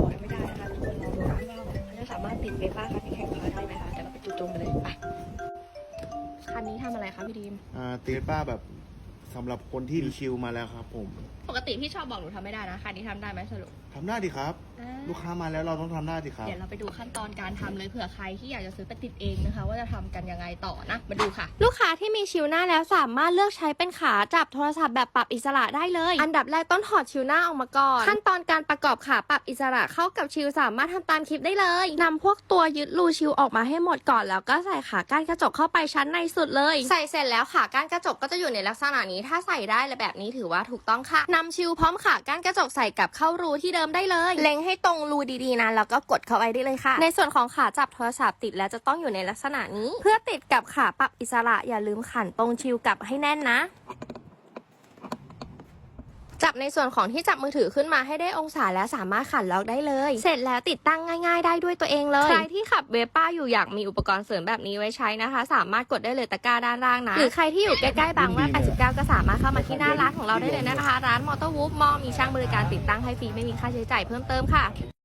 บอกยังไม่ได้นะคะทุกคนราดูนะว่าเขาจะสามารถติดเวฟ้าคันที่แข่งพาได้ไหมคะเดี๋ยวเราไปจูโจมไปเลยไปคันนี้ทำอะไรคะพี่ดีมอ่าเตียป้าแบบ สำหรับคนที่ชิลมาแล้วครับ ผมปกติพี่ชอบบอกหนูทำไม่ได้นะคันนี้ทำได้ไหมสรุป ทำได้ดีครับ อ่า ลูกค้ามาแล้วเราต้องทำได้ดีครับ เดี๋ยวเราไปดูขั้นตอนการทำเลยเผื่อใครที่อยากจะซื้อไปติดเองนะคะ ว่าจะทำกันยังไงต่อนะ มาดูค่ะ ลูกค้าที่มีชิวหน้าแล้วสามารถเลือกใช้เป็นขาจับโทรศัพท์แบบปรับอิสระได้เลย อันดับแรกต้องถอดชิวหน้าออกมาก่อน ขั้นตอนการประกอบขาปรับอิสระเข้ากับชิวสามารถทำตามคลิปได้เลยนำพวกตัวยึดรูชิวออกมาให้หมดก่อนแล้วก็ใส่ขาก้านกระจกเข้าไปชั้นในสุดเลย ใส่เสร็จแล้วขาก้านกระจกก็จะอยู่ในลักษณะนี้ถ้าใส่ได้และแบบนี้ถือว่าถูกต้องค่ะนำชิวพร้อมขาก้านกระจกใส่กลับเข้ารูที่เดิมได้เลย เล็งให้ตรงรูดีๆนะแล้วก็กดเข้าไว้ได้เลยค่ะ ในส่วนของขาจับโทรศัพท์ติดแล้วจะต้องอยู่ในลักษณะนี้ เพื่อติดกับขาปรับอิสระอย่าลืมขันตรงชิวกลับให้แน่นนะ จับในส่วนของที่จับมือถือขึ้นมาให้ได้องศาแล้วสามารถขันล็อกได้เลย เสร็จแล้วติดตั้งง่ายๆ ได้ด้วยตัวเองเลย ใครที่ขับเวฟป้าอยู่อยากมีอุปกรณ์เสริมแบบนี้ไว้ใช้นะคะ สามารถกดได้เลยตะกร้าด้านล่างนะ หรือใครที่อยู่ใกล้ๆบางว่า89 ก็สามารถเข้ามาที่หน้าร้านของเราได้เลยนะคะ ร้านมอเตอร์วูฟมอมีช่างบริการติดตั้งให้ฟรีไม่มีค่าใช้จ่ายเพิ่มเติมค่ะ